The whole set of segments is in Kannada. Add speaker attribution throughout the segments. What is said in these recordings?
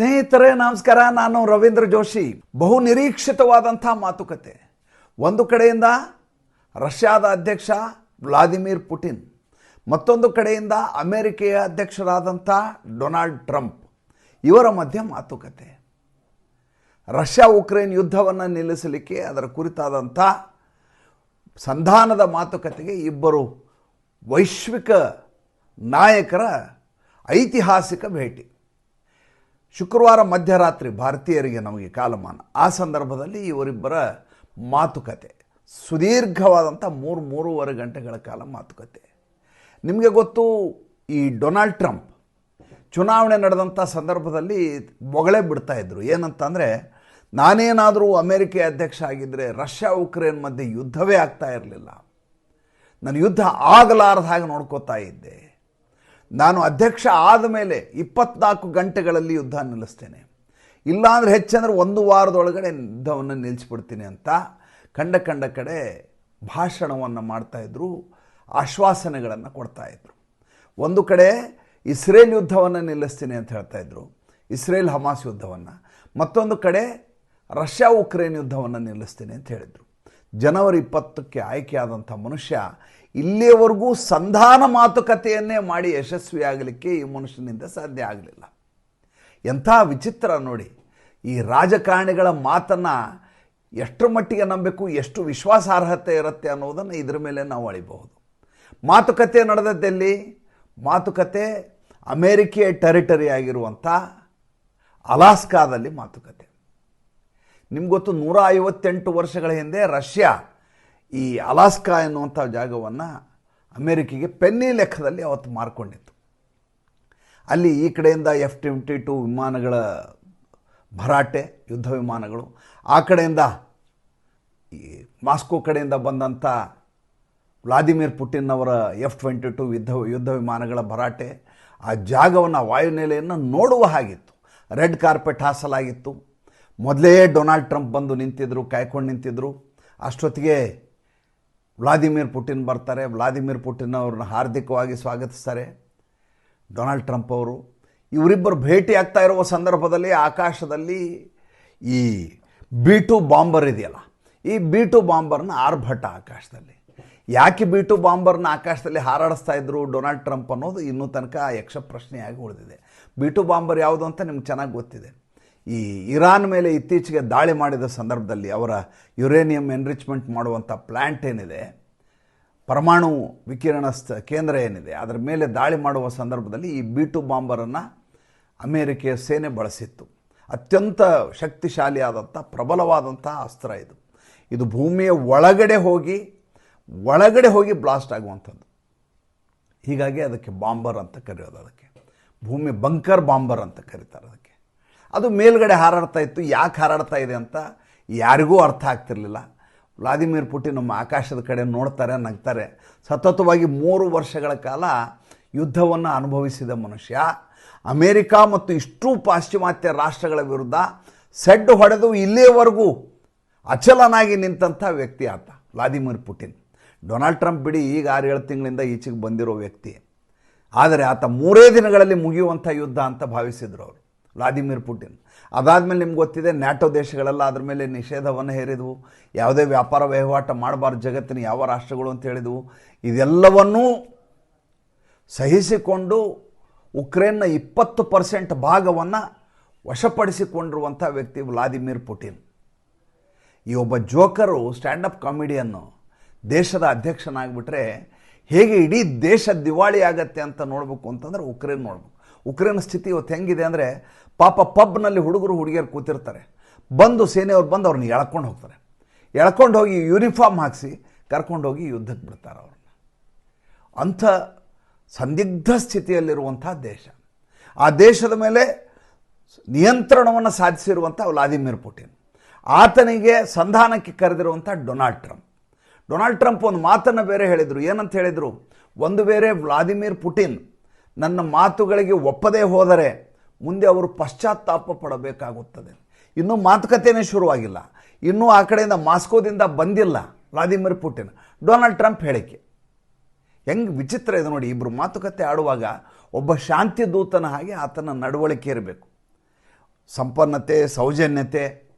Speaker 1: ಸ್ನೇಹಿತರೆ, ನಮಸ್ಕಾರ. ನಾನು ರವೀಂದ್ರ ಜೋಶಿ. ಬಹು ನಿರೀಕ್ಷಿತವಾದಂಥ ಮಾತುಕತೆ. ಒಂದು ಕಡೆಯಿಂದ ರಷ್ಯಾದ ಅಧ್ಯಕ್ಷ ವ್ಲಾದಿಮಿರ್ ಪುಟಿನ್, ಮತ್ತೊಂದು ಕಡೆಯಿಂದ ಅಮೆರಿಕೆಯ ಅಧ್ಯಕ್ಷರಾದಂಥ ಡೊನಾಲ್ಡ್ ಟ್ರಂಪ್. ಇವರ ಮಧ್ಯೆ ಮಾತುಕತೆ. ರಷ್ಯಾ ಉಕ್ರೇನ್ ಯುದ್ಧವನ್ನು ನಿಲ್ಲಿಸಲಿಕ್ಕೆ ಅದರ ಕುರಿತಾದಂಥ ಸಂಧಾನದ ಮಾತುಕತೆಗೆ ಇಬ್ಬರು ವೈಶ್ವಿಕ ನಾಯಕರ ಐತಿಹಾಸಿಕ ಭೇಟಿ. ಶುಕ್ರವಾರ ಮಧ್ಯರಾತ್ರಿ ಭಾರತೀಯರಿಗೆ ನಮಗೆ ಕಾಲಮಾನ. ಆ ಸಂದರ್ಭದಲ್ಲಿ ಇವರಿಬ್ಬರ ಮಾತುಕತೆ, ಸುದೀರ್ಘವಾದಂಥ ಮೂರು, ಮೂರುವರೆ ಗಂಟೆಗಳ ಕಾಲ ಮಾತುಕತೆ. ನಿಮಗೆ ಗೊತ್ತು, ಈ ಡೊನಾಲ್ಡ್ ಟ್ರಂಪ್ ಚುನಾವಣೆ ನಡೆದಂಥ ಸಂದರ್ಭದಲ್ಲಿ ಬಿಡ್ತಾ ಇದ್ರು. ಏನಂತಂದರೆ, ನಾನೇನಾದರೂ ಅಮೇರಿಕೆ ಅಧ್ಯಕ್ಷ ಆಗಿದ್ದರೆ ರಷ್ಯಾ, ಉಕ್ರೇನ್ ಮಧ್ಯೆ ಯುದ್ಧವೇ ಆಗ್ತಾ ಇರಲಿಲ್ಲ. ನಾನು ಯುದ್ಧ ಆಗಲಾರದ ಹಾಗೆ ನೋಡ್ಕೋತಾ ಇದ್ದೆ. ನಾನು ಅಧ್ಯಕ್ಷ ಆದ ಮೇಲೆ ಇಪ್ಪತ್ನಾಲ್ಕು ಗಂಟೆಗಳಲ್ಲಿ ಯುದ್ಧ ನಿಲ್ಲಿಸ್ತೇನೆ. ಇಲ್ಲಾಂದರೆ ಹೆಚ್ಚಂದ್ರೆ ಒಂದು ವಾರದೊಳಗಡೆ ಯುದ್ಧವನ್ನು ನಿಲ್ಲಿಸ್ಬಿಡ್ತೀನಿ ಅಂತ ಕಂಡ ಕಂಡ ಕಡೆ ಭಾಷಣವನ್ನು ಮಾಡ್ತಾಯಿದ್ರು ಆಶ್ವಾಸನೆಗಳನ್ನು ಕೊಡ್ತಾಯಿದ್ರು ಒಂದು ಕಡೆ ಇಸ್ರೇಲ್ ಯುದ್ಧವನ್ನು ನಿಲ್ಲಿಸ್ತೀನಿ ಅಂತ ಹೇಳ್ತಾಯಿದ್ರು ಇಸ್ರೇಲ್ ಹಮಾಸ್ ಯುದ್ಧವನ್ನು. ಮತ್ತೊಂದು ಕಡೆ ರಷ್ಯಾ ಉಕ್ರೇನ್ ಯುದ್ಧವನ್ನು ನಿಲ್ಲಿಸ್ತೀನಿ ಅಂತ ಹೇಳಿದರು. ಜನವರಿ ಇಪ್ಪತ್ತಕ್ಕೆ ಆಯ್ಕೆಯಾದಂಥ ಮನುಷ್ಯ ಇಲ್ಲಿಯವರೆಗೂ ಸಂಧಾನ ಮಾತುಕತೆಯನ್ನೇ ಮಾಡಿ ಯಶಸ್ವಿಯಾಗಲಿಕ್ಕೆ ಈ ಮನುಷ್ಯನಿಂದ ಸಾಧ್ಯ ಆಗಲಿಲ್ಲ. ಎಂಥ ವಿಚಿತ್ರ ನೋಡಿ, ಈ ರಾಜಕಾರಣಿಗಳ ಮಾತನ್ನು ಎಷ್ಟರ ಮಟ್ಟಿಗೆ ನಂಬಬೇಕು, ಎಷ್ಟು ವಿಶ್ವಾಸಾರ್ಹತೆ ಇರುತ್ತೆ ಅನ್ನೋದನ್ನು ಇದರ ಮೇಲೆ ನಾವು ಅಳಿಬಹುದು. ಮಾತುಕತೆ ನಡೆದದ್ದೆಲ್ಲಿ? ಮಾತುಕತೆ ಅಮೇರಿಕೆಯ ಟೆರಿಟರಿ ಆಗಿರುವಂಥ ಅಲಾಸ್ಕಾದಲ್ಲಿ ಮಾತುಕತೆ. ನಿಮ್ಗೊತ್ತು ನೂರ ಐವತ್ತೆಂಟು ವರ್ಷಗಳ ಹಿಂದೆ ರಷ್ಯಾ ಈ ಅಲಾಸ್ಕಾ ಎನ್ನುವಂಥ ಜಾಗವನ್ನು ಅಮೇರಿಕೆಗೆ ಪೆನ್ನಿ ಲೆಕ್ಕದಲ್ಲಿ ಅವತ್ತು ಮಾರ್ಕೊಂಡಿತ್ತು. ಅಲ್ಲಿ ಈ ಕಡೆಯಿಂದ ಎಫ್ ಟ್ವೆಂಟಿ ಟು ವಿಮಾನಗಳ ಭರಾಟೆ, ಯುದ್ಧ ವಿಮಾನಗಳು, ಆ ಕಡೆಯಿಂದ ಈ ಮಾಸ್ಕೋ ಕಡೆಯಿಂದ ಬಂದಂಥ ವ್ಲಾದಿಮಿರ್ ಪುಟಿನ್ ಅವರ ಎಫ್ ಟ್ವೆಂಟಿ ಟು ಯುದ್ಧ ಯುದ್ಧ ವಿಮಾನಗಳ ಭರಾಟೆ, ಆ ಜಾಗವನ್ನು ವಾಯುನೆಲೆಯನ್ನು ನೋಡುವ ಹಾಗಿತ್ತು. ರೆಡ್ ಕಾರ್ಪೆಟ್ ಹಾಸಲಾಗಿತ್ತು. ಮೊದಲೇ ಡೊನಾಲ್ಡ್ ಟ್ರಂಪ್ ಬಂದು ನಿಂತಿದ್ದರು ಕಾಯ್ಕೊಂಡು ನಿಂತಿದ್ದರು ಅಷ್ಟೊತ್ತಿಗೆ ವ್ಲಾದಿಮಿರ್ ಪುಟಿನ್ ಬರ್ತಾರೆ, ವ್ಲಾದಿಮಿರ್ ಪುಟಿನ್ ಅವ್ರನ್ನ ಹಾರ್ದಿಕವಾಗಿ ಸ್ವಾಗತಿಸ್ತಾರೆ. ಡೊನಾಲ್ಡ್ ಟ್ರಂಪ್ ಅವರು ಇವರಿಬ್ಬರು ಭೇಟಿ ಆಗ್ತಾ ಇರುವ ಸಂದರ್ಭದಲ್ಲಿ ಆಕಾಶದಲ್ಲಿ ಈ ಬಿ ಟು ಬಾಂಬರ್ ಇದೆಯಲ್ಲ, ಈ ಬಿ ಟು ಬಾಂಬರ್ನ ಆರ್ಭಟ ಆಕಾಶದಲ್ಲಿ. ಯಾಕೆ ಬಿ ಟು ಬಾಂಬರ್ನ ಆಕಾಶದಲ್ಲಿ ಹಾರಾಡಿಸ್ತಾ ಇದ್ರು ಡೊನಾಲ್ಡ್ ಟ್ರಂಪ್ ಅನ್ನೋದು ಇನ್ನೂ ತನಕ ಯಕ್ಷ ಪ್ರಶ್ನೆಯಾಗಿ ಉಳಿದಿದೆ. ಬಿ ಟು ಬಾಂಬರ್ ಯಾವುದು ಅಂತ ನಿಮ್ಗೆ ಚೆನ್ನಾಗಿ ಗೊತ್ತಿದೆ. ಈ ಇರಾನ್ ಮೇಲೆ ಇತ್ತೀಚೆಗೆ ದಾಳಿ ಮಾಡಿದ ಸಂದರ್ಭದಲ್ಲಿ ಅವರ ಯುರೇನಿಯಂ ಎನ್ರಿಚ್ಮೆಂಟ್ ಮಾಡುವಂಥ ಪ್ಲ್ಯಾಂಟ್ ಏನಿದೆ, ಪರಮಾಣು ವಿಕಿರಣ ಕೇಂದ್ರ ಏನಿದೆ, ಅದರ ಮೇಲೆ ದಾಳಿ ಮಾಡುವ ಸಂದರ್ಭದಲ್ಲಿ ಈ ಬಿ ಟು ಬಾಂಬರನ್ನು ಅಮೇರಿಕೆಯ ಸೇನೆ ಬಳಸಿತ್ತು. ಅತ್ಯಂತ ಶಕ್ತಿಶಾಲಿಯಾದಂಥ, ಪ್ರಬಲವಾದಂಥ ಅಸ್ತ್ರ ಇದು. ಇದು ಭೂಮಿಯ ಒಳಗಡೆ ಹೋಗಿ ಒಳಗಡೆ ಹೋಗಿ ಬ್ಲಾಸ್ಟ್ ಆಗುವಂಥದ್ದು. ಹೀಗಾಗಿ ಅದಕ್ಕೆ ಬಾಂಬರ್ ಅಂತ ಕರೆಯೋದು ಅದಕ್ಕೆ. ಭೂಮಿ ಬಂಕರ್ ಬಾಂಬರ್ ಅಂತ ಕರೀತಾರೆ ಅದಕ್ಕೆ. ಅದು ಮೇಲ್ಗಡೆ ಹಾರಾಡ್ತಾ ಇತ್ತು, ಯಾಕೆ ಹಾರಾಡ್ತಾ ಇದೆ ಅಂತ ಯಾರಿಗೂ ಅರ್ಥ ಆಗ್ತಿರಲಿಲ್ಲ. ವ್ಲಾದಿಮಿರ್ ಪುಟಿನ್ ನಮ್ಮ ಆಕಾಶದ ಕಡೆ ನೋಡ್ತಾರೆ, ನಗ್ತಾರೆ. ಸತತವಾಗಿ ಮೂರು ವರ್ಷಗಳ ಕಾಲ ಯುದ್ಧವನ್ನು ಅನುಭವಿಸಿದ ಮನುಷ್ಯ, ಅಮೇರಿಕಾ ಮತ್ತು ಇಷ್ಟು ಪಾಶ್ಚಿಮಾತ್ಯ ರಾಷ್ಟ್ರಗಳ ವಿರುದ್ಧ ಸೆಡ್ಡು ಹೊಡೆದು ಇಲ್ಲಿಯವರೆಗೂ ಅಚಲನಾಗಿ ನಿಂತಹ ವ್ಯಕ್ತಿ ಆತ, ವ್ಲಾದಿಮಿರ್ ಪುಟಿನ್. ಡೊನಾಲ್ಡ್ ಟ್ರಂಪ್ ಬಿಡಿ, ಈಗ ಆರು ಏಳು ತಿಂಗಳಿಂದ ಈಚೆಗೆ ಬಂದಿರೋ ವ್ಯಕ್ತಿ. ಆದರೆ ಆತ ಮೂರೇ ದಿನಗಳಲ್ಲಿ ಮುಗಿಯುವಂಥ ಯುದ್ಧ ಅಂತ ಭಾವಿಸಿದ್ರು ಅವರು. Vladimir Putin. ಅದಾದಮೇಲೆ ನಿಮ್ಗೆ ಗೊತ್ತಿದೆ, ನ್ಯಾಟೋ ದೇಶಗಳೆಲ್ಲ ಅದ್ರ ಮೇಲೆ ನಿಷೇಧವನ್ನು ಹೇರಿದವು. ಯಾವುದೇ ವ್ಯಾಪಾರ ವಹಿವಾಟ ಮಾಡಬಾರ್ದು ಜಗತ್ತಿನ ಯಾವ ರಾಷ್ಟ್ರಗಳು ಅಂತ ಹೇಳಿದವು. ಇದೆಲ್ಲವನ್ನೂ ಸಹಿಸಿಕೊಂಡು ಉಕ್ರೇನ್ನ ಇಪ್ಪತ್ತು ಪರ್ಸೆಂಟ್ ಭಾಗವನ್ನು ವಶಪಡಿಸಿಕೊಂಡಿರುವಂಥ ವ್ಯಕ್ತಿ ವ್ಲಾದಿಮಿರ್ ಪುಟಿನ್. ಈ ಒಬ್ಬ ಜೋಕರು ಸ್ಟ್ಯಾಂಡಪ್ ಕಾಮಿಡಿಯನ್ನು ದೇಶದ ಅಧ್ಯಕ್ಷನಾಗಿಬಿಟ್ರೆ ಹೇಗೆ ಇಡೀ ದೇಶ ದಿವಾಳಿ ಆಗತ್ತೆ ಅಂತ ನೋಡಬೇಕು ಅಂತಂದರೆ ಉಕ್ರೇನ್ ನೋಡ್ಬೇಕು. ಉಕ್ರೇನ್ ಸ್ಥಿತಿ ಇವತ್ತು ಹೆಂಗಿದೆ ಅಂದರೆ ಪಾಪ ಪಬ್ನಲ್ಲಿ ಹುಡುಗರು ಹುಡುಗಿಯರು ಕೂತಿರ್ತಾರೆ. ಬಂದು ಸೇನೆಯವ್ರು ಬಂದು ಅವ್ರನ್ನ ಎಳ್ಕೊಂಡು ಹೋಗ್ತಾರೆ. ಎಳ್ಕೊಂಡು ಹೋಗಿ ಯೂನಿಫಾರ್ಮ್ ಹಾಕಿಸಿ ಕರ್ಕೊಂಡು ಹೋಗಿ ಯುದ್ಧಕ್ಕೆ ಬಿಡ್ತಾರೆ ಅವ್ರನ್ನ. ಅಂಥ ಸಂದಿಗ್ಧ ಸ್ಥಿತಿಯಲ್ಲಿರುವಂಥ ದೇಶ. ಆ ದೇಶದ ಮೇಲೆ ನಿಯಂತ್ರಣವನ್ನು ಸಾಧಿಸಿರುವಂಥ ವ್ಲಾದಿಮಿರ್ ಪುಟಿನ್. ಆತನಿಗೆ ಸಂಧಾನಕ್ಕೆ ಕರೆದಿರುವಂಥ ಡೊನಾಲ್ಡ್ ಟ್ರಂಪ್. ಡೊನಾಲ್ಡ್ ಟ್ರಂಪ್ ಒಂದು ಮಾತನ್ನು ಬೇರೆ ಹೇಳಿದರು. ಏನಂತ ಹೇಳಿದರು? ಒಂದು ಬೇರೆ ವ್ಲಾದಿಮಿರ್ ಪುಟಿನ್ ನನ್ನ ಮಾತುಗಳಿಗೆ ಒಪ್ಪದೇ ಹೋದರೆ ಮುಂದೆ ಅವರು ಪಶ್ಚಾತ್ತಾಪ ಪಡಬೇಕಾಗುತ್ತದೆ. ಇನ್ನೂ ಮಾತುಕತೆಯೇ ಶುರುವಾಗಿಲ್ಲ. ಇನ್ನೂ ಆ ಕಡೆಯಿಂದ ಮಾಸ್ಕೋದಿಂದ ಬಂದಿಲ್ಲ ವ್ಲಾದಿಮಿರ್ ಪುಟಿನ್. ಡೊನಾಲ್ಡ್ ಟ್ರಂಪ್ ಹೇಳಿಕೆ. ಹೆಂಗೆ ವಿಚಿತ್ರ ಇದೆ ನೋಡಿ ಇಬ್ಬರು ಮಾತುಕತೆ ಆಡುವಾಗ ಒಬ್ಬ ಶಾಂತಿ ದೂತನ ಹಾಗೆ ಆತನ ನಡವಳಿಕೆ ಇರಬೇಕು. ಸಂಪನ್ನತೆ, ಸೌಜನ್ಯತೆ,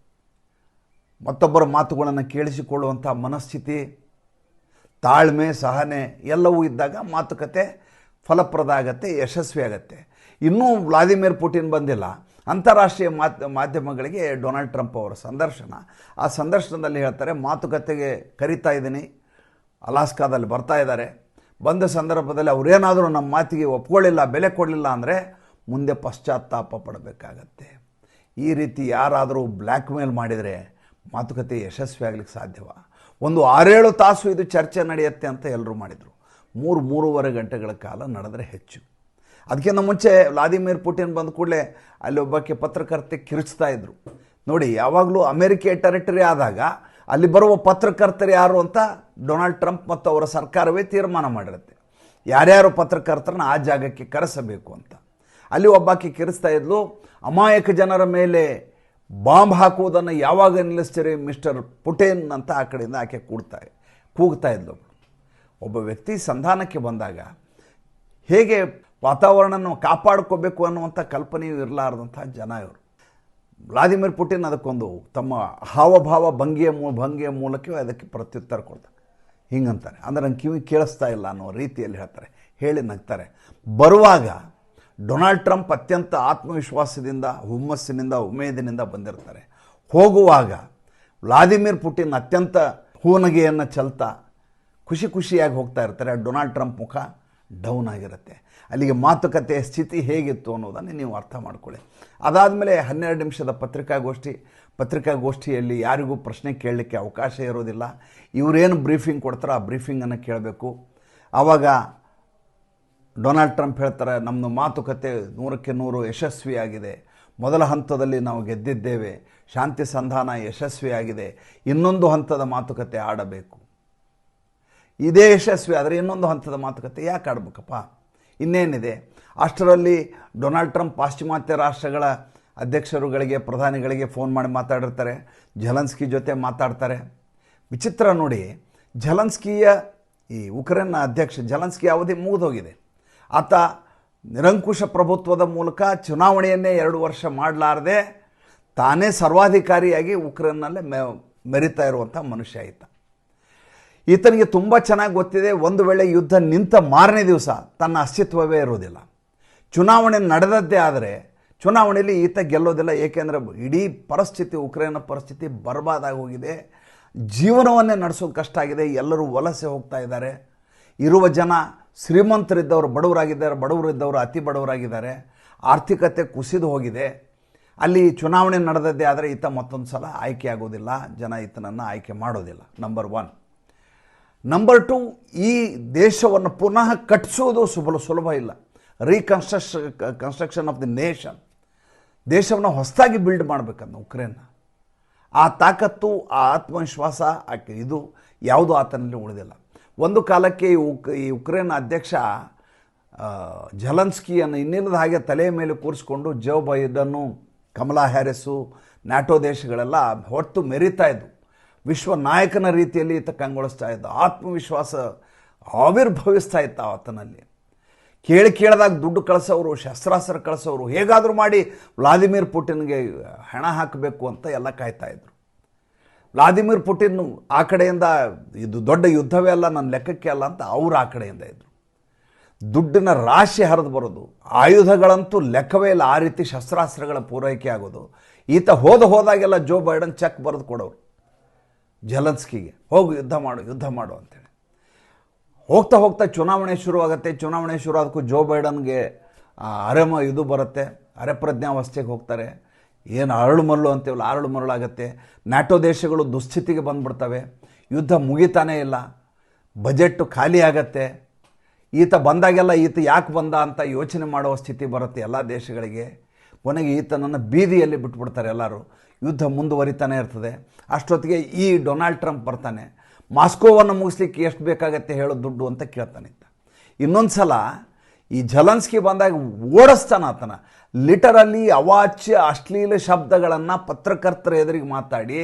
Speaker 1: ಮತ್ತೊಬ್ಬರ ಮಾತುಗಳನ್ನು ಕೇಳಿಸಿಕೊಳ್ಳುವಂಥ ಮನಸ್ಥಿತಿ, ತಾಳ್ಮೆ, ಸಹನೆ ಎಲ್ಲವೂ ಇದ್ದಾಗ ಮಾತುಕತೆ ಫಲಪ್ರದ ಆಗತ್ತೆ ಯಶಸ್ವಿ ಆಗತ್ತೆ ಇನ್ನೂ ವ್ಲಾದಿಮಿರ್ ಪುಟಿನ್ ಬಂದಿಲ್ಲ. ಅಂತಾರಾಷ್ಟ್ರೀಯ ಮಾಧ್ಯಮಗಳಿಗೆ ಡೊನಾಲ್ಡ್ ಟ್ರಂಪ್ ಅವರ ಸಂದರ್ಶನ. ಆ ಸಂದರ್ಶನದಲ್ಲಿ ಹೇಳ್ತಾರೆ, ಮಾತುಕತೆಗೆ ಕರಿತಾ ಇದ್ದೀನಿ. ಅಲಾಸ್ಕಾದಲ್ಲಿ ಬರ್ತಾ ಇದ್ದಾರೆ. ಬಂದ ಸಂದರ್ಭದಲ್ಲಿ ಅವರೇನಾದರೂ ನಮ್ಮ ಮಾತಿಗೆ ಒಪ್ಕೊಳ್ಳಿಲ್ಲ, ಬೆಲೆ ಕೊಡಲಿಲ್ಲ ಅಂದರೆ ಮುಂದೆ ಪಶ್ಚಾತ್ತಾಪ ಪಡಬೇಕಾಗತ್ತೆ. ಈ ರೀತಿ ಯಾರಾದರೂ ಬ್ಲ್ಯಾಕ್ ಮೇಲ್ ಮಾಡಿದರೆ ಮಾತುಕತೆ ಯಶಸ್ವಿ ಆಗಲಿಕ್ಕೆ ಸಾಧ್ಯವ? ಒಂದು ಆರೇಳು ತಾಸು ಇದು ಚರ್ಚೆ ನಡೆಯುತ್ತೆ ಅಂತ ಎಲ್ಲರೂ ಮಾಡಿದರು. ಮೂರು ಮೂರುವರೆ ಗಂಟೆಗಳ ಕಾಲ ನಡೆದರೆ ಹೆಚ್ಚು. ಅದಕ್ಕಿಂತ ಮುಂಚೆ ವ್ಲಾದಿಮಿರ್ ಪುಟಿನ್ ಬಂದ ಕೂಡಲೇ ಅಲ್ಲಿ ಒಬ್ಬಕ್ಕೆ ಪತ್ರಕರ್ತೆ ಕಿರುಚ್ತಾ ಇದ್ರು. ನೋಡಿ, ಯಾವಾಗಲೂ ಅಮೆರಿಕೆ ಟೆರಿಟರಿ ಆದಾಗ ಅಲ್ಲಿ ಬರುವ ಪತ್ರಕರ್ತರು ಯಾರು ಅಂತ ಡೊನಾಲ್ಡ್ ಟ್ರಂಪ್ ಮತ್ತು ಅವರ ಸರ್ಕಾರವೇ ತೀರ್ಮಾನ ಮಾಡಿರುತ್ತೆ. ಯಾರ್ಯಾರು ಪತ್ರಕರ್ತರನ್ನ ಆ ಜಾಗಕ್ಕೆ ಕರೆಸಬೇಕು ಅಂತ. ಅಲ್ಲಿ ಒಬ್ಬಾಕಿ ಕಿರಿಸ್ತಾ ಇದ್ಲು, ಅಮಾಯಕ ಜನರ ಮೇಲೆ ಬಾಂಬ್ ಹಾಕುವುದನ್ನು ಯಾವಾಗ ನಿಲ್ಲಿಸ್ತೀರಿ ಮಿಸ್ಟರ್ ಪುಟೇನ್ ಅಂತ ಆ ಕಡೆಯಿಂದ ಆಕೆ ಕೂಡ್ತಾ ಕೂಗ್ತಾ ಇದ್ಲು. ಒಬ್ಬ ವ್ಯಕ್ತಿ ಸಂಧಾನಕ್ಕೆ ಬಂದಾಗ ಹೇಗೆ ವಾತಾವರಣವನ್ನು ಕಾಪಾಡ್ಕೋಬೇಕು ಅನ್ನುವಂಥ ಕಲ್ಪನೆಯೂ ಇರಲಾರ್ದಂಥ ಜನ ಇವರು. ವ್ಲಾದಿಮಿರ್ ಪುಟಿನ್ ಅದಕ್ಕೊಂದು ತಮ್ಮ ಹಾವಭಾವ ಭಂಗಿಯ ಮೂ, ಭಂಗಿಯ ಮೂಲಕ ಅದಕ್ಕೆ ಪ್ರತ್ಯುತ್ತರ ಕೊಡ್ತಾರೆ. ಹಿಂಗಂತಾರೆ. ಅಂದರೆ ನಂಗೆ ಕಿವಿ ಕೇಳಿಸ್ತಾ ಇಲ್ಲ ಅನ್ನೋ ರೀತಿಯಲ್ಲಿ ಹೇಳ್ತಾರೆ. ಹೇಳಿ ನಗ್ತಾರೆ. ಬರುವಾಗ ಡೊನಾಲ್ಡ್ ಟ್ರಂಪ್ ಅತ್ಯಂತ ಆತ್ಮವಿಶ್ವಾಸದಿಂದ, ಹುಮ್ಮಸ್ಸಿನಿಂದ, ಉಮೇದಿನಿಂದ ಬಂದಿರ್ತಾರೆ. ಹೋಗುವಾಗ ವ್ಲಾದಿಮಿರ್ ಪುಟಿನ್ ಅತ್ಯಂತ ಹೂನಗೆಯನ್ನು ಚೆಲ್ತಾ ಖುಷಿ ಖುಷಿಯಾಗಿ ಹೋಗ್ತಾ ಇರ್ತಾರೆ. ಡೊನಾಲ್ಡ್ ಟ್ರಂಪ್ ಮುಖ ಡೌನ್ ಆಗಿರುತ್ತೆ. ಅಲ್ಲಿಗೆ ಮಾತುಕತೆ ಸ್ಥಿತಿ ಹೇಗಿತ್ತು ಅನ್ನೋದನ್ನು ನೀವು ಅರ್ಥ ಮಾಡ್ಕೊಳ್ಳಿ. ಅದಾದಮೇಲೆ ಹನ್ನೆರಡು ನಿಮಿಷದ ಪತ್ರಿಕಾಗೋಷ್ಠಿ. ಪತ್ರಿಕಾಗೋಷ್ಠಿಯಲ್ಲಿ ಯಾರಿಗೂ ಪ್ರಶ್ನೆ ಕೇಳಲಿಕ್ಕೆ ಅವಕಾಶ ಇರೋದಿಲ್ಲ. ಇವರೇನು ಬ್ರೀಫಿಂಗ್ ಕೊಡ್ತಾರೋ ಆ ಬ್ರೀಫಿಂಗನ್ನು ಕೇಳಬೇಕು. ಆವಾಗ ಡೊನಾಲ್ಡ್ ಟ್ರಂಪ್ ಹೇಳ್ತಾರೆ ನಮ್ಮದು ಮಾತುಕತೆ ನೂರಕ್ಕೆ ನೂರು ಯಶಸ್ವಿಯಾಗಿದೆ. ಮೊದಲ ಹಂತದಲ್ಲಿ ನಾವು ಗೆದ್ದಿದ್ದೇವೆ. ಶಾಂತಿ ಸಂಧಾನ ಯಶಸ್ವಿಯಾಗಿದೆ. ಇನ್ನೊಂದು ಹಂತದ ಮಾತುಕತೆ ಆಡಬೇಕು. ಇದೇ ಯಶಸ್ವಿ, ಆದರೆ ಇನ್ನೊಂದು ಹಂತದ ಮಾತುಕತೆ ಯಾಕೆ ಆಡಬೇಕಪ್ಪ? ಇನ್ನೇನಿದೆ? ಅಷ್ಟರಲ್ಲಿ ಡೊನಾಲ್ಡ್ ಟ್ರಂಪ್ ಪಾಶ್ಚಿಮಾತ್ಯ ರಾಷ್ಟ್ರಗಳ ಅಧ್ಯಕ್ಷರುಗಳಿಗೆ, ಪ್ರಧಾನಿಗಳಿಗೆ ಫೋನ್ ಮಾಡಿ ಮಾತಾಡಿರ್ತಾರೆ. ಝಲನ್ಸ್ಕಿ ಜೊತೆ ಮಾತಾಡ್ತಾರೆ. ವಿಚಿತ್ರ ನೋಡಿ ಝಲನ್ಸ್ಕಿಯ ಈ ಉಕ್ರೇನ್ನ ಅಧ್ಯಕ್ಷ ಝಲನ್ಸ್ಕಿ ಅವಧಿ ಮುಗಿದೋಗಿದೆ. ಆತ ನಿರಂಕುಶ ಪ್ರಭುತ್ವದ ಮೂಲಕ ಚುನಾವಣೆಯನ್ನೇ ಎರಡು ವರ್ಷ ಮಾಡಲಾರದೆ, ತಾನೇ ಸರ್ವಾಧಿಕಾರಿಯಾಗಿ ಉಕ್ರೇನ್ನಲ್ಲೇ ಮೆ, ಮೆರಿತಾ ಇರುವಂಥ ಮನುಷ್ಯ ಆಯಿತ ಈತನಿಗೆ ತುಂಬ ಚೆನ್ನಾಗಿ ಗೊತ್ತಿದೆ, ಒಂದು ವೇಳೆ ಯುದ್ಧ ನಿಂತ ಮಾರನೇ ದಿವಸ ತನ್ನ ಅಸ್ತಿತ್ವವೇ ಇರೋದಿಲ್ಲ ಚುನಾವಣೆ ನಡೆದದ್ದೇ ಆದರೆ, ಚುನಾವಣೆಯಲ್ಲಿ ಈತ ಗೆಲ್ಲೋದಿಲ್ಲ, ಏಕೆಂದರೆ ಇಡೀ ಪರಿಸ್ಥಿತಿ, ಉಕ್ರೇನ ಪರಿಸ್ಥಿತಿ ಬರ್ಬಾದಾಗಿ ಹೋಗಿದೆ. ಜೀವನವನ್ನೇ ನಡೆಸೋದು ಕಷ್ಟ ಆಗಿದೆ, ಎಲ್ಲರೂ ವಲಸೆ ಹೋಗ್ತಾ ಇದ್ದಾರೆ. ಇರುವ ಜನ ಶ್ರೀಮಂತರಿದ್ದವರು, ಬಡವರಾಗಿದ್ದಾರೆ, ಬಡವರಿದ್ದವರು, ಅತಿ ಬಡವರಾಗಿದ್ದಾರೆ. ಆರ್ಥಿಕತೆ ಕುಸಿದು ಹೋಗಿದೆ. ಅಲ್ಲಿ ಚುನಾವಣೆ ನಡೆದದ್ದೇ ಆದರೆ ಈತ ಮತ್ತೊಂದು ಸಲ ಆಯ್ಕೆ ಆಗೋದಿಲ್ಲ ಜನ ಈತನನ್ನು ಆಯ್ಕೆ ಮಾಡೋದಿಲ್ಲ. ನಂಬರ್ ಒನ್ ನಂಬರ್ ಟು ಈ ದೇಶವನ್ನು ಪುನಃ ಕಟ್ಟಿಸೋದು ಸುಬಲ ಸುಲಭ ಇಲ್ಲ. Reconstruction construction of the nation ದೇಶವನ್ನು ಹೊಸದಾಗಿ ಬಿಲ್ಡ್ ಮಾಡಬೇಕಂತ ಉಕ್ರೇನ್ನ ಆ ತಾಕತ್ತು, ಆ ಆತ್ಮವಿಶ್ವಾಸ, ಆಕೆ ಇದು ಯಾವುದೂ ಆತನಲ್ಲಿ ಉಳಿದಿಲ್ಲ. ಒಂದು ಕಾಲಕ್ಕೆ ಈ ಉಕ್, ಈ ಉಕ್ರೇನ್ ಅಧ್ಯಕ್ಷ ಝಲನ್ಸ್ಕಿಯನ್ನು ಇನ್ನಿಲ್ಲದ ಹಾಗೆ ತಲೆಯ ಮೇಲೆ ಕೂರಿಸ್ಕೊಂಡು ಜೋ ಬೈಡನ್ನು ಕಮಲಾ ಹ್ಯಾರಿಸು ನ್ಯಾಟೋ ದೇಶಗಳೆಲ್ಲ ಹೊತ್ತು ಮೆರಿತಾ ಇದ್ವು. ವಿಶ್ವ ನಾಯಕನ ರೀತಿಯಲ್ಲಿ ಈತ ಕಂಗೊಳಿಸ್ತಾ ಇದ್ದ, ಆತ್ಮವಿಶ್ವಾಸ ಆವಿರ್ಭವಿಸ್ತಾ ಇತ್ತ ಆತನಲ್ಲಿ. ಕೇಳಿ ಕೇಳಿದಾಗ ದುಡ್ಡು ಕಳಿಸೋರು, ಶಸ್ತ್ರಾಸ್ತ್ರ ಕಳಿಸೋರು, ಹೇಗಾದರೂ ಮಾಡಿ ವ್ಲಾದಿಮಿರ್ ಪುಟಿನ್ಗೆ ಹಣ ಹಾಕಬೇಕು ಅಂತ ಎಲ್ಲ ಕಾಯ್ತಾ ಇದ್ರು. ವ್ಲಾದಿಮಿರ್ ಪುಟಿನ್ ಆ ಕಡೆಯಿಂದ, ಇದು ದೊಡ್ಡ ಯುದ್ಧವೇ ಅಲ್ಲ, ನನ್ನ ಲೆಕ್ಕಕ್ಕೆ ಅಲ್ಲ ಅಂತ ಅವರು ಆ ಕಡೆಯಿಂದ ಇದ್ದರು ದುಡ್ಡಿನ ರಾಶಿ ಹರಿದು ಬರೋದು, ಆಯುಧಗಳಂತೂ ಲೆಕ್ಕವೇ ಇಲ್ಲ, ಆ ರೀತಿ ಶಸ್ತ್ರಾಸ್ತ್ರಗಳ ಪೂರೈಕೆ ಆಗೋದು. ಈತ ಹೋದ ಹೋದಾಗೆಲ್ಲ ಜೋ ಬೈಡನ್ ಚೆಕ್ ಬರೆದು ಕೊಡೋರು. ಜಲನ್ಸ್ಕಿಗೆ, ಹೋಗು, ಯುದ್ಧ ಮಾಡು ಯುದ್ಧ ಮಾಡು ಅಂತೇಳಿ. ಹೋಗ್ತಾ ಹೋಗ್ತಾ ಚುನಾವಣೆ ಶುರುವಾಗುತ್ತೆ, ಚುನಾವಣೆ ಶುರು ಆದಕ್ಕೂ ಜೋ ಬೈಡನ್ಗೆ ಅರೆಮ ಇದು ಬರುತ್ತೆ, ಅರೆಪ್ರಜ್ಞಾವಸ್ಥೆಗೆ ಹೋಗ್ತಾರೆ. ಏನು ಅರಳು ಮರಳು ಅಂತೀವಲ್ಲ, ಅರಳು ಮರಳಾಗತ್ತೆ. ನ್ಯಾಟೋ ದೇಶಗಳು ದುಸ್ಥಿತಿಗೆ ಬಂದುಬಿಡ್ತವೆ. ಯುದ್ಧ ಮುಗಿತಾನೇ ಇಲ್ಲ. ಬಜೆಟ್ಟು ಖಾಲಿ ಆಗತ್ತೆ. ಈತ ಬಂದಾಗೆಲ್ಲ ಈತ ಯಾಕೆ ಬಂದ ಅಂತ ಯೋಚನೆ ಮಾಡುವ ಸ್ಥಿತಿ ಬರುತ್ತೆ ಎಲ್ಲ ದೇಶಗಳಿಗೆ. ಕೊನೆಗೆ ಈತನನ್ನು ಬೀದಿಯಲ್ಲಿ ಬಿಟ್ಬಿಡ್ತಾರೆ ಎಲ್ಲರೂ. ಯುದ್ಧ ಮುಂದುವರಿತಾನೆ ಇರ್ತದೆ. ಅಷ್ಟೊತ್ತಿಗೆ ಈ ಡೊನಾಲ್ಡ್ ಟ್ರಂಪ್ ಬರ್ತಾನೆ. ಮಾಸ್ಕೋವನ್ನು ಮುಗಿಸ್ಲಿಕ್ಕೆ ಎಷ್ಟು ಬೇಕಾಗತ್ತೆ ಹೇಳೋ ದುಡ್ಡು ಅಂತ ಕೇಳ್ತಾನೆ ಇನ್ನೊಂದು ಸಲ ಈ ಝಲನ್ಸ್ಕಿ ಬಂದಾಗ ಓಡಿಸ್ತಾನ ಆತನ. ಲಿಟರಲ್ಲಿ ಅವಾಚ್ಯ, ಅಶ್ಲೀಲ ಶಬ್ದಗಳನ್ನು ಪತ್ರಕರ್ತರ ಎದುರಿಗೆ ಮಾತಾಡಿ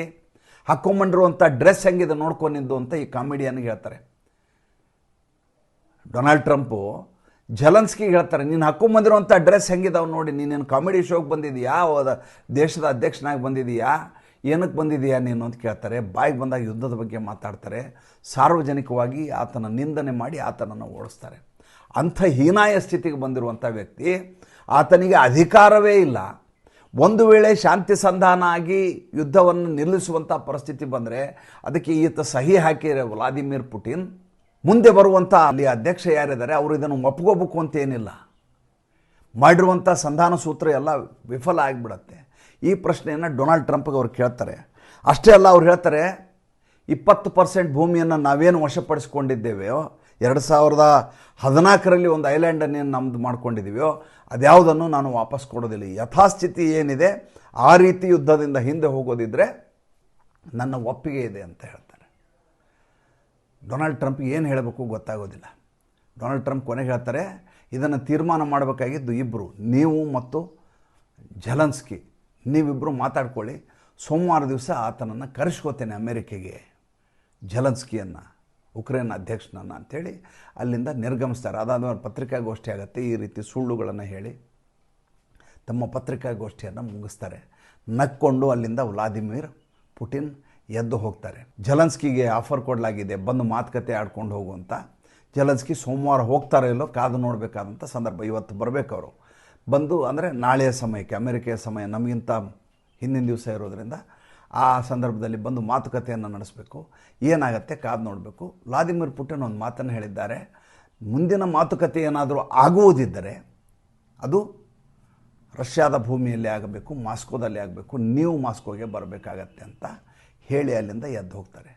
Speaker 1: ಹಾಕ್ಕೊಂಬಂಡಿರುವಂಥ ಡ್ರೆಸ್ ಹೆಂಗಿದೆ ನೋಡ್ಕೊಂಡಿದ್ದು ಅಂತ ಈ ಕಾಮಿಡಿಯನ್ಗೆ ಹೇಳ್ತಾರೆ. ಡೊನಾಲ್ಡ್ ಟ್ರಂಪು ಜಲನ್ಸ್ಕಿಗೆ ಹೇಳ್ತಾರೆ, ನೀನು ಹಾಕ್ಕೊಂಬಂದಿರೋಂಥ ಡ್ರೆಸ್ ಹೆಂಗಿದಾವೆ ನೋಡಿ, ನೀನೇನು ಕಾಮಿಡಿ ಶೋಗೆ ಬಂದಿದೀಯಾ? ಹೋದ ದೇಶದ ಅಧ್ಯಕ್ಷನಾಗಿ ಬಂದಿದೆಯಾ? ಏನಕ್ಕೆ ಬಂದಿದೆಯಾ ನೀನು? ಅಂತ ಕೇಳ್ತಾರೆ. ಬಾಯಿಗೆ ಬಂದಾಗ ಯುದ್ಧದ ಬಗ್ಗೆ ಮಾತಾಡ್ತಾರೆ. ಸಾರ್ವಜನಿಕವಾಗಿ ಆತನ ನಿಂದನೆ ಮಾಡಿ ಆತನನ್ನು ಓಡಿಸ್ತಾರೆ. ಅಂಥ ಹೀನಾಯ ಸ್ಥಿತಿಗೆ ಬಂದಿರುವಂಥ ವ್ಯಕ್ತಿ ಆತನಿಗೆ ಅಧಿಕಾರವೇ ಇಲ್ಲ. ಒಂದು ವೇಳೆ ಶಾಂತಿ ಸಂಧಾನ ಆಗಿ ಯುದ್ಧವನ್ನು ನಿಲ್ಲಿಸುವಂಥ ಪರಿಸ್ಥಿತಿ ಬಂದರೆ, ಅದಕ್ಕೆ ಈತ ಸಹಿ ಹಾಕಿರೋ ವ್ಲಾದಿಮಿರ್ ಪುಟಿನ್. ಮುಂದೆ ಬರುವಂಥ ಅಲ್ಲಿ ಅಧ್ಯಕ್ಷ ಯಾರಿದ್ದಾರೆ, ಅವರು ಇದನ್ನು ಒಪ್ಕೋಬೇಕು ಅಂತ ಏನಿಲ್ಲ. ಮಾಡಿರುವಂಥ ಸಂಧಾನ ಸೂತ್ರ ಎಲ್ಲ ವಿಫಲ ಆಗಿಬಿಡತ್ತೆ. ಈ ಪ್ರಶ್ನೆಯನ್ನು ಡೊನಾಲ್ಡ್ ಟ್ರಂಪ್ಗೆ ಅವ್ರು ಕೇಳ್ತಾರೆ. ಅಷ್ಟೇ ಅಲ್ಲ, ಅವ್ರು ಹೇಳ್ತಾರೆ, ಇಪ್ಪತ್ತು ಪರ್ಸೆಂಟ್ ಭೂಮಿಯನ್ನು ನಾವೇನು ವಶಪಡಿಸ್ಕೊಂಡಿದ್ದೇವೆಯೋ, ಎರಡು ಸಾವಿರದ ಹದಿನಾಲ್ಕರಲ್ಲಿ ಒಂದು ಐಲ್ಯಾಂಡನ್ನು ನಮ್ಮದು ಮಾಡ್ಕೊಂಡಿದ್ದೀವೋ, ಅದ್ಯಾವುದನ್ನು ನಾನು ವಾಪಸ್ ಕೊಡೋದಿಲ್ಲ. ಯಥಾಸ್ಥಿತಿ ಏನಿದೆ, ಆ ರೀತಿ ಯುದ್ಧದಿಂದ ಹಿಂದೆ ಹೋಗೋದಿದ್ರೆ ನನ್ನ ಒಪ್ಪಿಗೆ ಇದೆ ಅಂತ ಹೇಳ್ತಾರೆ. ಡೊನಾಲ್ಡ್ ಟ್ರಂಪ್ಗೆ ಏನು ಹೇಳಬೇಕು ಗೊತ್ತಾಗೋದಿಲ್ಲ. ಡೊನಾಲ್ಡ್ ಟ್ರಂಪ್ ಕೊನೆಗೆ ಹೇಳ್ತಾರೆ, ಇದನ್ನು ತೀರ್ಮಾನ ಮಾಡಬೇಕಾಗಿದ್ದು ಇಬ್ಬರು ನೀವು ಮತ್ತು ಜಲನ್ಸ್ಕಿ. ನೀವಿಬ್ಬರು ಮಾತಾಡ್ಕೊಳ್ಳಿ, ಸೋಮವಾರ ದಿವಸ ಆತನನ್ನು ಕರೆಸ್ಕೋತೇನೆ ಅಮೇರಿಕೆಗೆ, ಜಲನ್ಸ್ಕಿಯನ್ನು, ಉಕ್ರೇನ್ ಅಧ್ಯಕ್ಷನನ್ನು ಅಂಥೇಳಿ ಅಲ್ಲಿಂದ ನಿರ್ಗಮಿಸ್ತಾರೆ. ಅದಾದಮೇಲೆ ಪತ್ರಿಕಾಗೋಷ್ಠಿ ಆಗುತ್ತೆ, ಈ ರೀತಿ ಸುಳ್ಳುಗಳನ್ನು ಹೇಳಿ ತಮ್ಮ ಪತ್ರಿಕಾಗೋಷ್ಠಿಯನ್ನು ಮುಗಿಸ್ತಾರೆ. ನಕ್ಕೊಂಡು ಅಲ್ಲಿಂದ ವ್ಲಾದಿಮಿರ್ ಪುಟಿನ್ ಎದ್ದು ಹೋಗ್ತಾರೆ. ಜಲನ್ಸ್ಕಿಗೆ ಆಫರ್ ಕೊಡಲಾಗಿದೆ, ಬಂದು ಮಾತುಕತೆ ಆಡ್ಕೊಂಡು ಅಂತ. ಜಲನ್ಸ್ಕಿ ಸೋಮವಾರ ಹೋಗ್ತಾರೋ ಇಲ್ಲೋ ಕಾದು ನೋಡಬೇಕಾದಂಥ ಸಂದರ್ಭ. ಇವತ್ತು ಬರಬೇಕು ಅವರು. ಬಂದು ಅಂದರೆ ನಾಳೆಯ ಸಮಯಕ್ಕೆ, ಅಮೆರಿಕೆಯ ಸಮಯ, ನಮಗಿಂತ ಹಿಂದಿನ ದಿವಸ ಇರೋದರಿಂದ ಆ ಸಂದರ್ಭದಲ್ಲಿ ಬಂದು ಮಾತುಕತೆಯನ್ನು ನಡೆಸಬೇಕು. ಏನಾಗುತ್ತೆ ಕಾದು ನೋಡಬೇಕು. ವ್ಲಾದಿಮಿರ್ ಪುಟಿನ್ ಒಂದು ಮಾತನ್ನು ಹೇಳಿದ್ದಾರೆ. ಮುಂದಿನ ಮಾತುಕತೆ ಏನಾದರೂ ಆಗುವುದಿದ್ದರೆ ಅದು ರಷ್ಯಾದ ಭೂಮಿಯಲ್ಲಿ ಆಗಬೇಕು, ಮಾಸ್ಕೋದಲ್ಲಿ ಆಗಬೇಕು, ನೀವು ಮಾಸ್ಕೋಗೆ ಬರಬೇಕಾಗತ್ತೆ ಅಂತ. ಹೇಳಿ ಅಲ್ಲಿಂದ ಎದ್ದು ಹೋಗ್ತಾರೆ.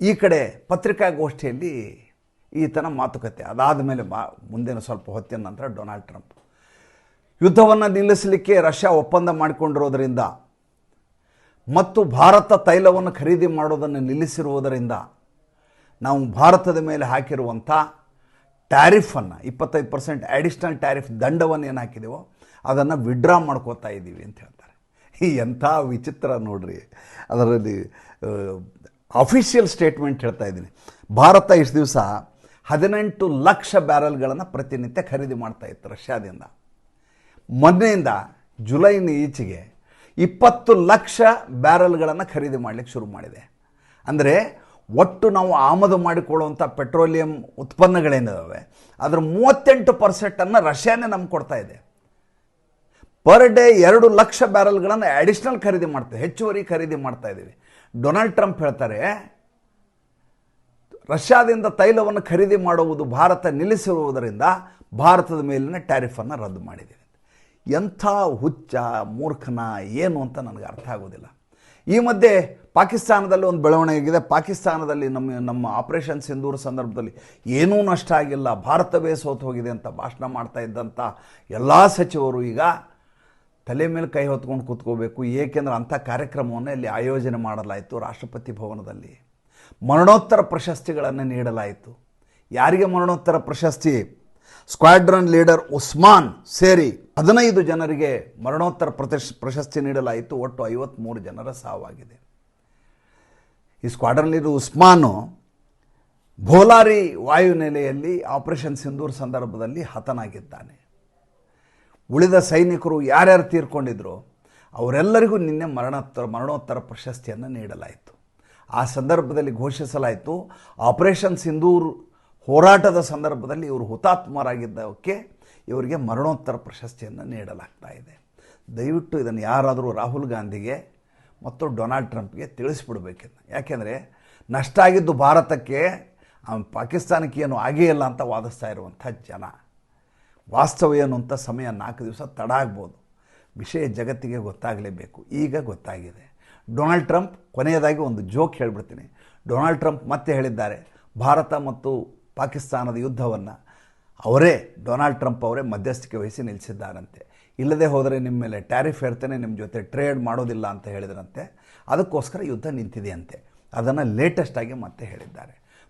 Speaker 1: ಈ ಕಡೆ ಪತ್ರಿಕಾಗೋಷ್ಠಿಯಲ್ಲಿ ಈತನ ಮಾತುಕತೆ. ಅದಾದ ಮೇಲೆ ಮಾ ಮುಂದಿನ ಸ್ವಲ್ಪ ಹೊತ್ತಿನ ನಂತರ ಡೊನಾಲ್ಡ್ ಟ್ರಂಪ್. ಯುದ್ಧವನ್ನು ನಿಲ್ಲಿಸಲಿಕ್ಕೆ ರಷ್ಯಾ ಒಪ್ಪಂದ ಮಾಡಿಕೊಂಡಿರೋದರಿಂದ ಮತ್ತು ಭಾರತ ತೈಲವನ್ನು ಖರೀದಿ ಮಾಡೋದನ್ನು ನಿಲ್ಲಿಸಿರುವುದರಿಂದ ನಾವು ಭಾರತದ ಮೇಲೆ ಹಾಕಿರುವಂಥ ಟ್ಯಾರಿಫನ್ನು, ಇಪ್ಪತ್ತೈದು ಪರ್ಸೆಂಟ್ ಅಡಿಷ್ನಲ್ ಟ್ಯಾರಿಫ್ ದಂಡವನ್ನು ಏನು ಹಾಕಿದೆವೋ, ಅದನ್ನು ವಿಡ್ರಾ ಮಾಡ್ಕೋತಾ ಇದ್ದೀವಿ ಅಂತ ಹೇಳ್ತಾರೆ. ಎಂಥ ವಿಚಿತ್ರ ನೋಡ್ರಿ. ಅದರಲ್ಲಿ ಅಫಿಷಿಯಲ್ ಸ್ಟೇಟ್ಮೆಂಟ್ ಹೇಳ್ತಾ ಇದ್ದೀನಿ. ಭಾರತ ಇಷ್ಟು ದಿವಸ ಹದಿನೆಂಟು ಲಕ್ಷ ಬ್ಯಾರಲ್ಗಳನ್ನು ಪ್ರತಿನಿತ್ಯ ಖರೀದಿ ಮಾಡ್ತಾ ಇತ್ತು ರಷ್ಯಾದಿಂದ. ಮೊನ್ನೆಯಿಂದ ಜುಲೈನ ಈಚೆಗೆ ಇಪ್ಪತ್ತು ಲಕ್ಷ ಬ್ಯಾರಲ್ಗಳನ್ನು ಖರೀದಿ ಮಾಡಲಿಕ್ಕೆ ಶುರು ಮಾಡಿದೆ. ಅಂದರೆ ಒಟ್ಟು ನಾವು ಆಮದು ಮಾಡಿಕೊಳ್ಳುವಂಥ ಪೆಟ್ರೋಲಿಯಂ ಉತ್ಪನ್ನಗಳೇನಿದ್ದಾವೆ ಅದರ ಮೂವತ್ತೆಂಟು ಪರ್ಸೆಂಟನ್ನು ರಷ್ಯಾನೇ ನಮ್ಗೆ ಕೊಡ್ತಾ ಇದೆ. ಪರ್ ಡೇ ಎರಡು ಲಕ್ಷ ಬ್ಯಾರಲ್ಗಳನ್ನು ಅಡಿಷ್ನಲ್ ಖರೀದಿ ಮಾಡ್ತಾ, ಹೆಚ್ಚುವರಿ ಖರೀದಿ ಮಾಡ್ತಾ ಇದ್ದೀವಿ. ಡೊನಾಲ್ಡ್ ಟ್ರಂಪ್ ಹೇಳ್ತಾರೆ, ರಷ್ಯಾದಿಂದ ತೈಲವನ್ನು ಖರೀದಿ ಮಾಡುವುದು ಭಾರತ ನಿಲ್ಲಿಸಿರುವುದರಿಂದ ಭಾರತದ ಮೇಲಿನ ಟ್ಯಾರಿಫನ್ನು ರದ್ದು ಮಾಡಿದ್ದೀವಿ. ಎಂಥ ಹುಚ್ಚ, ಮೂರ್ಖನ, ಏನು ಅಂತ ನನಗೆ ಅರ್ಥ ಆಗೋದಿಲ್ಲ. ಈ ಮಧ್ಯೆ ಪಾಕಿಸ್ತಾನದಲ್ಲಿ ಒಂದು ಬೆಳವಣಿಗೆ ಆಗಿದೆ. ಪಾಕಿಸ್ತಾನದಲ್ಲಿ ನಮ್ಮ ನಮ್ಮ ಆಪರೇಷನ್ ಸಿಂಧೂರ್ ಸಂದರ್ಭದಲ್ಲಿ ಏನೂ ನಷ್ಟ ಆಗಿಲ್ಲ. ಭಾರತವೇ ಸೋತು ಹೋಗಿದೆ ಅಂತ ಭಾಷಣ ಮಾಡ್ತಾ ಇದ್ದಂಥ ಎಲ್ಲ ಸಚಿವರು ಈಗ ತಲೆ ಮೇಲೆ ಕೈ ಹೊತ್ಕೊಂಡು ಕೂತ್ಕೋಬೇಕು. ಏಕೆಂದರೆ ಅಂಥ ಕಾರ್ಯಕ್ರಮವನ್ನು ಇಲ್ಲಿ ಆಯೋಜನೆ ಮಾಡಲಾಯಿತು ರಾಷ್ಟ್ರಪತಿ ಭವನದಲ್ಲಿ. ಮರಣೋತ್ತರ ಪ್ರಶಸ್ತಿಗಳನ್ನು ನೀಡಲಾಯಿತು. ಯಾರಿಗೆ ಮರಣೋತ್ತರ ಪ್ರಶಸ್ತಿ? ಸ್ಕ್ವಾಡ್ರನ್ ಲೀಡರ್ ಉಸ್ಮಾನ್ ಸೇರಿ ಹದಿನೈದು ಜನರಿಗೆ ಮರಣೋತ್ತರ ಪ್ರತಿಶ್, ಪ್ರಶಸ್ತಿ ನೀಡಲಾಯಿತು. ಒಟ್ಟು ಐವತ್ತ್ಮೂರು ಜನರ ಸಾವಾಗಿದೆ. ಈ ಸ್ಕ್ವಾಡ್ರನ್ ಲೀಡರ್ ಉಸ್ಮಾನು ಭೋಲಾರಿ ವಾಯುನೆಲೆಯಲ್ಲಿ ಆಪರೇಷನ್ ಸಿಂಧೂರ್ ಸಂದರ್ಭದಲ್ಲಿ ಹತನಾಗಿದ್ದಾನೆ. ಉಳಿದ ಸೈನಿಕರು ಯಾರ್ಯಾರು ತೀರ್ಕೊಂಡಿದ್ರು, ಅವರೆಲ್ಲರಿಗೂ ನಿನ್ನೆ ಮರಣೋತ್ತರ ಮರಣೋತ್ತರ ಪ್ರಶಸ್ತಿಯನ್ನು ನೀಡಲಾಯಿತು. ಆ ಸಂದರ್ಭದಲ್ಲಿ ಘೋಷಿಸಲಾಯಿತು, ಆಪರೇಷನ್ ಸಿಂಧೂರ್ ಹೋರಾಟದ ಸಂದರ್ಭದಲ್ಲಿ ಇವರು ಹುತಾತ್ಮರಾಗಿದ್ದಕ್ಕೆ ಇವರಿಗೆ ಮರಣೋತ್ತರ ಪ್ರಶಸ್ತಿಯನ್ನು ನೀಡಲಾಗ್ತಾ ಇದೆ. ದಯವಿಟ್ಟು ಇದನ್ನು ಯಾರಾದರೂ ರಾಹುಲ್ ಗಾಂಧಿಗೆ ಮತ್ತು ಡೊನಾಲ್ಡ್ ಟ್ರಂಪ್ಗೆ ತಿಳಿಸ್ಬಿಡ್ಬೇಕಿತ್ತು. ಯಾಕೆಂದರೆ ನಷ್ಟ ಆಗಿದ್ದು ಭಾರತಕ್ಕೆ ಪಾಕಿಸ್ತಾನಕ್ಕೆ ಏನು ಆಗೇ ಇಲ್ಲ ಅಂತ ವಾದಿಸ್ತಾ ಇರುವಂಥ ಜನ. ವಾಸ್ತವ ಏನು ಅಂತ ಸಮಯ ನಾಲ್ಕು ದಿವಸ ತಡ ಆಗ್ಬೋದು. ವಿಷಯ ಜಗತ್ತಿಗೆ ಗೊತ್ತಾಗಲೇಬೇಕು. ಈಗ ಗೊತ್ತಾಗಿದೆ. ಡೊನಾಲ್ಡ್ ಟ್ರಂಪ್ ಕೊನೆಯದಾಗಿ ಒಂದು ಜೋಕ್ ಹೇಳ್ಬಿಡ್ತೀನಿ. ಡೊನಾಲ್ಡ್ ಟ್ರಂಪ್ ಮತ್ತೆ ಹೇಳಿದ್ದಾರೆ, ಭಾರತ ಮತ್ತು ಪಾಕಿಸ್ತಾನದ ಯುದ್ಧವನ್ನು. ಅವರೇ, ಡೊನಾಲ್ಡ್ ಟ್ರಂಪ್ ಅವರೇ ಮಧ್ಯಸ್ಥಿಕೆ ವಹಿಸಿ ನಿಲ್ಲಿಸಿದ್ದಾರಂತೆ. ಇಲ್ಲದೆ ಹೋದರೆ ನಿಮ್ಮ ಮೇಲೆ ಟ್ಯಾರಿಫ್ ಹೇಳ್ತೇನೆ, ನಿಮ್ಮ ಜೊತೆ ಟ್ರೇಡ್ ಮಾಡೋದಿಲ್ಲ ಅಂತ ಹೇಳಿದ್ರಂತೆ. ಅದಕ್ಕೋಸ್ಕರ ಯುದ್ಧ ನಿಂತಿದೆಯಂತೆ. ಅದನ್ನು ಲೇಟೆಸ್ಟಾಗಿ ಮತ್ತೆ ಹೇಳಿದ್ದಾರೆ.